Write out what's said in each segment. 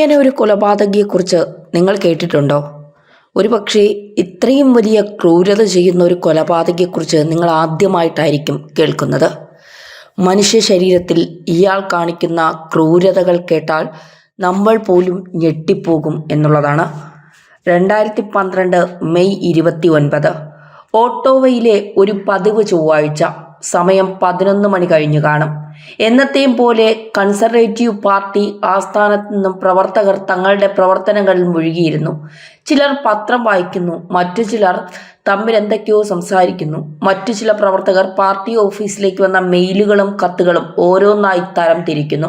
ഇങ്ങനെ ഒരു കൊലപാതകിയെക്കുറിച്ച് നിങ്ങൾ കേട്ടിട്ടുണ്ടോ? ഒരു പക്ഷേ ഇത്രയും വലിയ ക്രൂരത ചെയ്യുന്ന ഒരു കൊലപാതകിയെക്കുറിച്ച് നിങ്ങൾ ആദ്യമായിട്ടായിരിക്കും കേൾക്കുന്നത്. മനുഷ്യ ശരീരത്തിൽ ഇയാൾ കാണിക്കുന്ന ക്രൂരതകൾ കേട്ടാൽ നമ്മൾ പോലും ഞെട്ടിപ്പോകും എന്നുള്ളതാണ്. രണ്ടായിരത്തി പന്ത്രണ്ട് മെയ് ഇരുപത്തി ഒൻപത് ഓട്ടോവയിലെ ഒരു പതിവ് ചൊവ്വാഴ്ച സമയം പതിനൊന്ന് മണി കഴിഞ്ഞു കാണും. എന്നത്തെയും പോലെ കൺസർവേറ്റീവ് പാർട്ടി ആസ്ഥാനത്ത് നിന്നും പ്രവർത്തകർ തങ്ങളുടെ പ്രവർത്തനങ്ങളിൽ മുഴുകിയിരുന്നു. ചിലർ പത്രം വായിക്കുന്നു മറ്റു ചിലർ തമ്മിൽ എന്തൊക്കെയോ സംസാരിക്കുന്നു. മറ്റു ചില പ്രവർത്തകർ പാർട്ടി ഓഫീസിലേക്ക് വന്ന മെയിലുകളും കത്തുകളും ഓരോന്നായി തരം തിരിക്കുന്നു.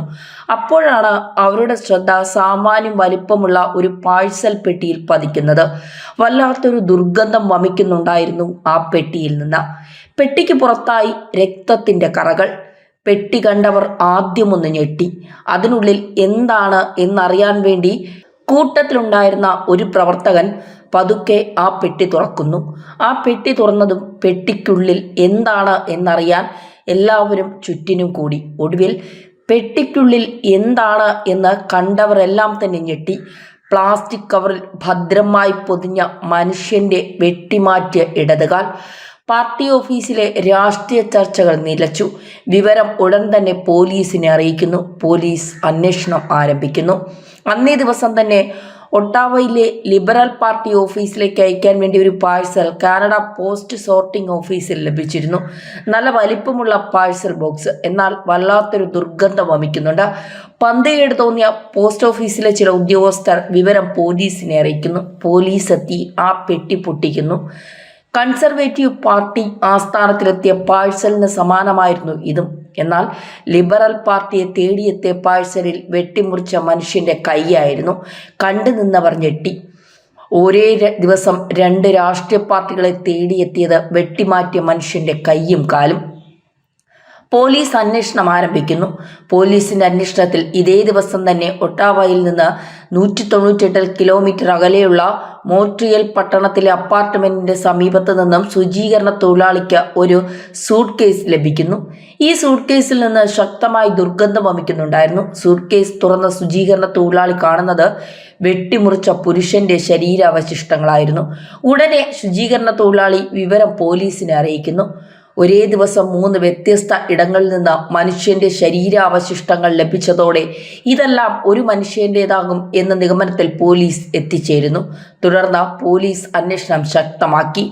അപ്പോഴാണ് അവരുടെ ശ്രദ്ധ സാമാന്യം വലിപ്പമുള്ള ഒരു പാഴ്സൽ പെട്ടിയിൽ പതിക്കുന്നത്. വല്ലാത്തൊരു ദുർഗന്ധം വമിക്കുന്നുണ്ടായിരുന്നു ആ പെട്ടിയിൽ നിന്ന്. പെട്ടിക്ക് പുറത്തായി രക്തത്തിന്റെ കറകൾ. പെട്ടി കണ്ടവർ ആദ്യമൊന്ന് ഞെട്ടി. അതിനുള്ളിൽ എന്താണ് എന്നറിയാൻ വേണ്ടി കൂട്ടത്തിലുണ്ടായിരുന്ന ഒരു പ്രവർത്തകൻ പതുക്കെ ആ പെട്ടി തുറക്കുന്നു. ആ പെട്ടി തുറന്നതും പെട്ടിക്കുള്ളിൽ എന്താണ് എന്നറിയാൻ എല്ലാവരും ചുറ്റിനും കൂടി. ഒടുവിൽ പെട്ടിക്കുള്ളിൽ എന്താണ് എന്ന് കണ്ടവരെല്ലാം തന്നെ ഞെട്ടി. പ്ലാസ്റ്റിക് കവറിൽ ഭദ്രമായി പൊതിഞ്ഞ മനുഷ്യന്റെ വെട്ടിമാറ്റിയ ഇടതുകാൽ പാർട്ടി ഓഫീസിലെ രാഷ്ട്രീയ ചർച്ചകൾ നിലച്ചു. വിവരം ഉടൻ തന്നെ പോലീസിനെ അറിയിക്കുന്നു. പോലീസ് അന്വേഷണം ആരംഭിക്കുന്നു. അന്നേ ദിവസം തന്നെ ഒട്ടാവയിലെ ലിബറൽ പാർട്ടി ഓഫീസിലേക്ക് അയക്കാൻ വേണ്ടി ഒരു പാഴ്സൽ കാനഡ പോസ്റ്റ് സോർട്ടിംഗ് ഓഫീസിൽ ലഭിച്ചിരുന്നു. നല്ല വലിപ്പമുള്ള പാഴ്സൽ ബോക്സ്. എന്നാൽ വല്ലാത്തൊരു ദുർഗന്ധം വമിക്കുന്നുണ്ട്. പന്തയേട് തോന്നിയ പോസ്റ്റ് ഓഫീസിലെ ചില ഉദ്യോഗസ്ഥർ വിവരം പോലീസിനെ അറിയിക്കുന്നു. പോലീസ് എത്തി ആ പെട്ടി പൊട്ടിക്കുന്നു. കൺസർവേറ്റീവ് പാർട്ടി ആസ്ഥാനത്തിലെത്തിയ പാഴ്സലിന് സമാനമായിരുന്നു ഇതും. എന്നാൽ ലിബറൽ പാർട്ടിയെ തേടിയെത്തിയ പാഴ്സലിൽ വെട്ടിമുറിച്ച മനുഷ്യന്റെ കൈയായിരുന്നു കണ്ടു നിന്നവർ ഞെട്ടി. ഒരേ ദിവസം രണ്ട് രാഷ്ട്രീയ പാർട്ടികളെ തേടിയെത്തിയത് വെട്ടിമാറ്റിയ മനുഷ്യന്റെ കൈയും കാലും. പോലീസ് അന്വേഷണം ആരംഭിക്കുന്നു. പോലീസിന്റെ അന്വേഷണത്തിൽ ഇതേ ദിവസം തന്നെ ഒട്ടാവയിൽ നിന്ന് നൂറ്റി തൊണ്ണൂറ്റെട്ട് കിലോമീറ്റർ അകലെയുള്ള മോട്രിയൽ പട്ടണത്തിലെ അപ്പാർട്ട്മെന്റിന്റെ സമീപത്ത് നിന്നും ശുചീകരണ തൊഴിലാളിക്ക് ഒരു സൂട്ട് കേസ് ലഭിക്കുന്നു. ഈ സൂട്ട് കേസിൽ നിന്ന് ശക്തമായി ദുർഗന്ധം വമിക്കുന്നുണ്ടായിരുന്നു. സൂട്ട് കേസ് തുറന്ന ശുചീകരണ തൊഴിലാളി കാണുന്നത് വെട്ടിമുറിച്ച പുരുഷന്റെ ശരീരാവശിഷ്ടങ്ങളായിരുന്നു. ഉടനെ ശുചീകരണ തൊഴിലാളി വിവരം പോലീസിനെ അറിയിക്കുന്നു. ഒരേ ദിവസം മൂന്ന് വ്യത്യസ്ത ഇടങ്ങളിൽ നിന്ന് മനുഷ്യന്റെ ശരീരാവശിഷ്ടങ്ങൾ ലഭിച്ചതോടെ ഇതെല്ലാം ഒരു മനുഷ്യന്റേതാകും എന്ന നിഗമനത്തിൽ പോലീസ് എത്തിച്ചേരുന്നു. തുടർന്ന് പോലീസ് അന്വേഷണം ശക്തമാക്കി.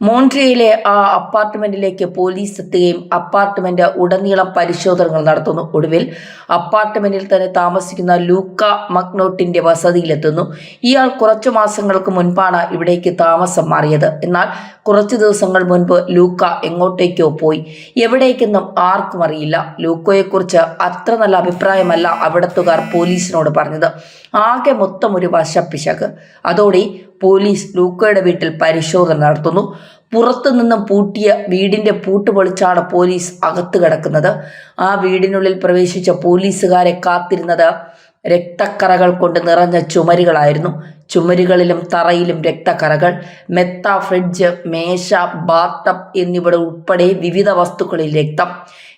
മോൺട്രിയയിലെ ആ അപ്പാർട്ട്മെന്റിലേക്ക് പോലീസ് എത്തുകയും അപ്പാർട്ട്മെന്റ് ഉടനീളം പരിശോധനകൾ നടത്തുന്നു. ഒടുവിൽ അപ്പാർട്ട്മെന്റിൽ തന്നെ താമസിക്കുന്ന ലൂക്ക മക്നോട്ടിന്റെ വസതിയിലെത്തുന്നു. ഇയാൾ കുറച്ചു മാസങ്ങൾക്ക് മുൻപാണ് ഇവിടേക്ക് താമസം മാറിയത്. എന്നാൽ കുറച്ചു ദിവസങ്ങൾ മുൻപ് ലൂക്ക എങ്ങോട്ടേക്കോ പോയി. എവിടേക്കെന്നും ആർക്കും അറിയില്ല. ലൂക്കോയെക്കുറിച്ച് അത്ര നല്ല അഭിപ്രായമല്ല അവിടത്തുകാർ പോലീസിനോട് പറഞ്ഞത്. ആകെ മൊത്തം ഒരു വശപ്പിശക്. അതോടെ പോലീസ് ലൂക്കയുടെ വീട്ടിൽ പരിശോധന നടത്തുന്നു. പുറത്തു നിന്നും പൂട്ടിയ വീടിന്റെ പൂട്ട് പൊളിച്ചാണ് പോലീസ് അകത്ത് കിടക്കുന്നത്. ആ വീടിനുള്ളിൽ പ്രവേശിച്ച പോലീസുകാരെ കാത്തിരുന്നത് രക്തക്കറകൾ കൊണ്ട് നിറഞ്ഞ ചുമരുകളായിരുന്നു. ചുമരുകളിലും തറയിലും രക്തക്കറകൾ മെത്ത ഫ്രിഡ്ജ് മേശ ബാത്തപ്പ് എന്നിവ ഉൾപ്പെടെ വിവിധ വസ്തുക്കളിൽ രക്തം.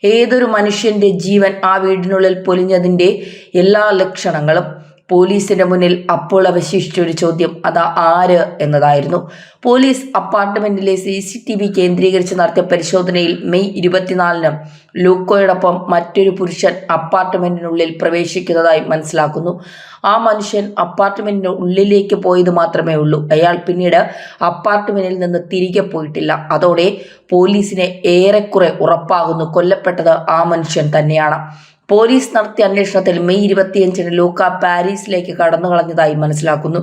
ഏതൊരു മനുഷ്യന്റെ ജീവൻ ആ വീടിനുള്ളിൽ പൊലിഞ്ഞതിന്റെ എല്ലാ ലക്ഷണങ്ങളും പോലീസിന്റെ മുന്നിൽ അപ്പോൾ അവശേഷിച്ച ഒരു ചോദ്യം അതാ ആര്? എന്നതായിരുന്നു. പോലീസ് അപ്പാർട്ട്മെന്റിലെ സി സി ടി വി കേന്ദ്രീകരിച്ച് നടത്തിയ പരിശോധനയിൽ മെയ് ഇരുപത്തിനാലിന് ലൂക്കോയോടൊപ്പം മറ്റൊരു പുരുഷൻ അപ്പാർട്ട്മെന്റിനുള്ളിൽ പ്രവേശിക്കുന്നതായി മനസ്സിലാക്കുന്നു. ആ മനുഷ്യൻ അപ്പാർട്ട്മെന്റിന് ഉള്ളിലേക്ക് പോയത് മാത്രമേ ഉള്ളൂ. അയാൾ പിന്നീട് അപ്പാർട്ട്മെന്റിൽ നിന്ന് തിരികെ പോയിട്ടില്ല. അതോടെ പോലീസിനെ ഏറെക്കുറെ ഉറപ്പാകുന്നു കൊല്ലപ്പെട്ടത് ആ മനുഷ്യൻ തന്നെയാണ്. പോലീസ് നടത്തിയ അന്വേഷണത്തിൽ മെയ് ഇരുപത്തിയഞ്ചിന് ലൂക്ക പാരീസിലേക്ക് കടന്നു കളഞ്ഞതായി മനസ്സിലാക്കുന്നു.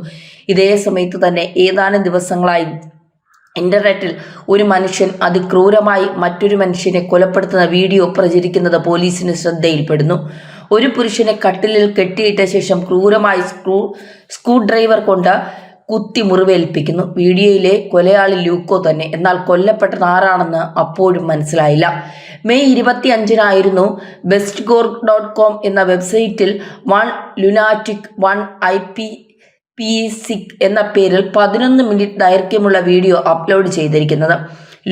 ഇതേ സമയത്ത് തന്നെ ഏതാനും ദിവസങ്ങളായി ഇന്റർനെറ്റിൽ ഒരു മനുഷ്യൻ അതിക്രൂരമായി മറ്റൊരു മനുഷ്യനെ കൊലപ്പെടുത്തുന്ന വീഡിയോ പ്രചരിക്കുന്നത് പോലീസിന് ശ്രദ്ധയിൽപ്പെടുന്നു. ഒരു പുരുഷനെ കട്ടിലിൽ കെട്ടിയിട്ട ശേഷം ക്രൂരമായി സ്ക്രൂ സ്ക്രൂ ഡ്രൈവർ കൊണ്ട് കുത്തി മുറിവേൽപ്പിക്കുന്നു. വീഡിയോയിലെ കൊലയാളി ലൂക്കോ തന്നെ. എന്നാൽ കൊല്ലപ്പെട്ടത് ആരാണെന്ന് അപ്പോഴും മനസ്സിലായില്ല. മെയ് ഇരുപത്തി അഞ്ചിനായിരുന്നു ബെസ്റ്റ് ഗോർ ഡോട്ട് കോം എന്ന വെബ്സൈറ്റിൽ one lunatic one I P P sick എന്ന പേരിൽ പതിനൊന്ന് മിനിറ്റ് ദൈർഘ്യമുള്ള വീഡിയോ അപ്ലോഡ് ചെയ്തിരിക്കുന്നത്.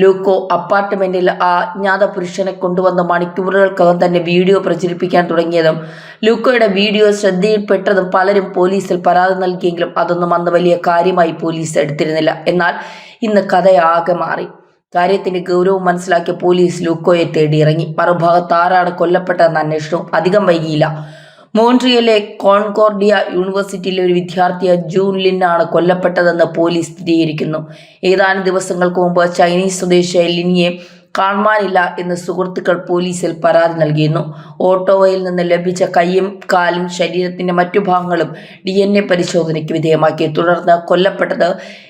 ലൂക്കോ അപ്പാർട്ട്മെന്റിൽ ആ അജ്ഞാത പുരുഷനെ കൊണ്ടുവന്ന മണിക്കൂറുകൾക്കകം തന്നെ വീഡിയോ പ്രചരിപ്പിക്കാൻ തുടങ്ങിയതും ലൂക്കോയുടെ വീഡിയോ ശ്രദ്ധയിൽപ്പെട്ടതും പലരും പോലീസിൽ പരാതി നൽകിയെങ്കിലും അതൊന്നും അന്ന് വലിയ കാര്യമായി പോലീസ് എടുത്തിരുന്നില്ല. എന്നാൽ ഇന്ന് കഥയാകെ മാറി. കാര്യത്തിന്റെ ഗൗരവം മനസ്സിലാക്കിയ പോലീസ് ലൂക്കോയെ തേടിയിറങ്ങി. മറുഭാഗത്ത് ആരാണ് കൊല്ലപ്പെട്ടതെന്ന് അന്വേഷണവും അധികം വൈകിയില്ല. മോൺട്രിയലിലെ കോൺകോർഡിയ യൂണിവേഴ്സിറ്റിയിലെ ഒരു വിദ്യാർത്ഥിയായ ജൂൺ ലിന്നാണ് കൊല്ലപ്പെട്ടതെന്ന് പോലീസ് സ്ഥിരീകരിക്കുന്നു. ഏതാനും ദിവസങ്ങൾക്ക് മുമ്പ് ചൈനീസ് സ്വദേശിയായ ലിനിയെ കാണുവാനില്ല എന്ന് സുഹൃത്തുക്കൾ പോലീസിൽ പരാതി നൽകിയിരുന്നു. ഓട്ടോവയിൽ നിന്ന് ലഭിച്ച കൈയും കാലും ശരീരത്തിന്റെ മറ്റു ഭാഗങ്ങളും ഡി എൻ എ പരിശോധനയ്ക്ക് വിധേയമാക്കി. തുടർന്ന് കൊല്ലപ്പെട്ടത്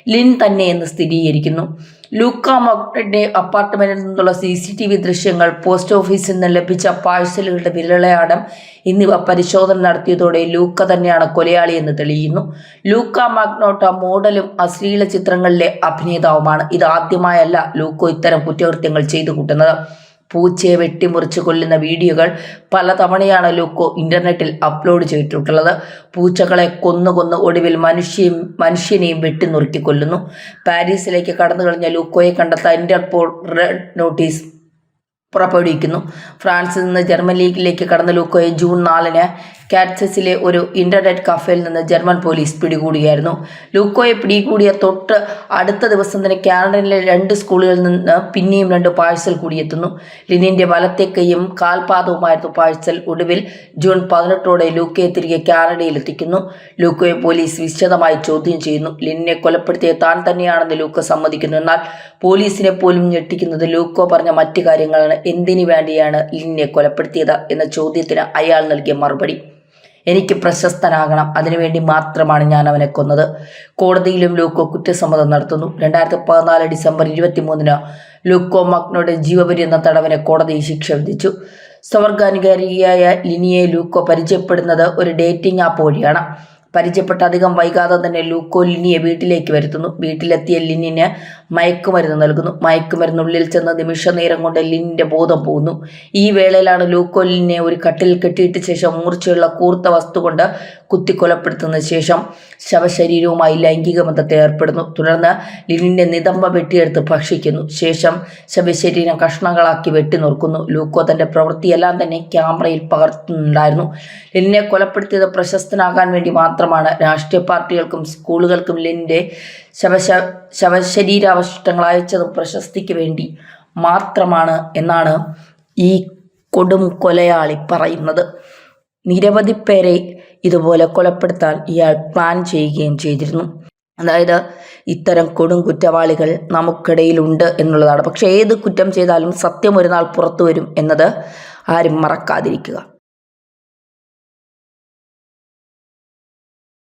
ലിൻ തന്നെയെന്ന് സ്ഥിരീകരിക്കുന്നു. ലൂക്ക മക്ടന്റെ അപ്പാർട്ട്മെന്റിൽ നിന്നുള്ള സി സി ടി വി ദൃശ്യങ്ങൾ പോസ്റ്റ് ഓഫീസിൽ നിന്ന് ലഭിച്ച പാഴ്സലുകളുടെ വിരളയാടം എന്നിവ പരിശോധന നടത്തിയതോടെ ലൂക്ക തന്നെയാണ് കൊലയാളിയെന്ന് തെളിയുന്നു. ലൂക്ക മാഗ്നോട്ട മോഡലും അശ്ലീല ചിത്രങ്ങളിലെ അഭിനേതാവുമാണ്. ഇത് ആദ്യമായല്ല ലൂക്കോ ഇത്തരം കുറ്റകൃത്യങ്ങൾ ചെയ്തു കൂട്ടുന്നത്. പൂച്ചയെ വെട്ടിമുറിച്ച് കൊല്ലുന്ന വീഡിയോകൾ പലതവണയാണ് ലൂക്കോ ഇന്റർനെറ്റിൽ അപ്ലോഡ് ചെയ്തിട്ടുള്ളത്. പൂച്ചകളെ കൊന്നു കൊന്ന് ഒടുവിൽ മനുഷ്യയും മനുഷ്യനെയും വെട്ടിനുറുക്കി കൊല്ലുന്നു. പാരീസിലേക്ക് കടന്നു കഴിഞ്ഞ ലൂക്കോയെ കണ്ടെത്താൻ ഇന്റർപോൾ റെഡ് നോട്ടീസ് പുറപ്പെടുവിക്കുന്നു. ഫ്രാൻസിൽ നിന്ന് ജർമ്മനിയിലേക്ക് കടന്ന ലൂക്കോയെ ജൂൺ നാലിന് കാറ്റ്സസിലെ ഒരു ഇന്റർനെറ്റ് കഫേയിൽ നിന്ന് ജർമ്മൻ പോലീസ് പിടികൂടിയായിരുന്നു ലൂക്കോയെ പിടികൂടിയ തൊട്ട് അടുത്ത ദിവസം തന്നെ കാനഡയിലെ രണ്ട് സ്കൂളുകളിൽ നിന്ന് പിന്നെയും രണ്ട് പാഴ്സൽ കൂടിയെത്തുന്നു. ലിനിന്റെ വലത്തെ കൈയും കാൽപാദവുമായിരുന്നു പാഴ്സൽ. ഒടുവിൽ ജൂൺ പതിനെട്ടോടെ ലൂക്കയെ തിരികെ കാനഡയിൽ എത്തിക്കുന്നു. ലൂക്കോയെ പോലീസ് വിശദമായി ചോദ്യം ചെയ്യുന്നു. ലിനിനെ കൊലപ്പെടുത്തിയ താൻ തന്നെയാണെന്ന് ലൂക്കോ സമ്മതിക്കുന്നു. എന്നാൽ പോലീസിനെ പോലും ഞെട്ടിക്കുന്നത് ലൂക്കോ പറഞ്ഞ മറ്റു കാര്യങ്ങളാണ്. എന്തിനു വേണ്ടിയാണ് ലിനിനെ കൊലപ്പെടുത്തിയത് എന്ന ചോദ്യത്തിന് അയാൾ നൽകിയ മറുപടി. എനിക്ക് പ്രശസ്തനാകണം. അതിനുവേണ്ടി മാത്രമാണ് ഞാൻ അവനെ കൊന്നത്. കോടതിയിലും ലൂക്കോ കുറ്റസമ്മതം നടത്തുന്നു. രണ്ടായിരത്തി പതിനാല് ഡിസംബർ ഇരുപത്തി മൂന്നിന് ലൂക്കോ മഗ്നോയുടെ ജീവപര്യന്തം തടവിനെ കോടതി ശിക്ഷ വിധിച്ചു. സ്വർഗാനുകാരിയായ ലിനിയെ ലൂക്കോ പരിചയപ്പെടുന്നത് ഒരു ഡേറ്റിംഗ് ആപ്പ് വഴിയാണ്. പരിചയപ്പെട്ട അധികം വൈകാതെ തന്നെ ലൂക്കോ ലിനിയെ വീട്ടിലേക്ക് വരുത്തുന്നു. വീട്ടിലെത്തിയ ലിനിന് മയക്കുമരുന്ന് നൽകുന്നു. മയക്കുമരുന്നുള്ളിൽ ചെന്ന നിമിഷ നേരം കൊണ്ട് ലിന്റെ ബോധം പോകുന്നു. ഈ വേളയിലാണ് ലൂക്കോലിനെ ഒരു കട്ടിൽ കെട്ടിയിട്ട് ശേഷം മൂർച്ചയുള്ള കൂർത്ത വസ്തു കൊണ്ട് കുത്തിക്കൊലപ്പെടുത്തുന്ന ശേഷം ശവശരീരവുമായി ലൈംഗിക ബന്ധത്തിൽ ഏർപ്പെടുന്നു. തുടർന്ന് ലിനിന്റെ നിതമ്പ വെട്ടിയെടുത്ത് ഭക്ഷിക്കുന്നു. ശേഷം ശവശരീരം കഷ്ണങ്ങളാക്കി വെട്ടി നുറുക്കുന്നു. ലൂക്കോ തന്റെ പ്രവൃത്തിയെല്ലാം തന്നെ ക്യാമറയിൽ പകർത്തുന്നുണ്ടായിരുന്നു. ലിനിനെ കൊലപ്പെടുത്തിയത് പ്രശസ്തനാകാൻ വേണ്ടി മാത്രമാണ്. രാഷ്ട്രീയ പാർട്ടികൾക്കും സ്കൂളുകൾക്കും ലിനിന്റെ ശവശ ശവശരീരാവശിഷ്ടങ്ങൾ അയച്ചത് പ്രശസ്തിക്ക് വേണ്ടി മാത്രമാണ് എന്നാണ് ഈ കൊടും കൊലയാളി പറയുന്നത്. നിരവധി പേരെ ഇതുപോലെ കൊലപ്പെടുത്താൻ ഇയാൾ പ്ലാൻ ചെയ്യുകയും ചെയ്തിരുന്നു. അതായത് ഇത്തരം കൊടും കുറ്റവാളികൾ നമുക്കിടയിലുണ്ട് എന്നുള്ളതാണ്. പക്ഷേ ഏത് കുറ്റം ചെയ്താലും സത്യം ഒരു നാൾ പുറത്തു വരും എന്നത് ആരും മറക്കാതിരിക്കുക.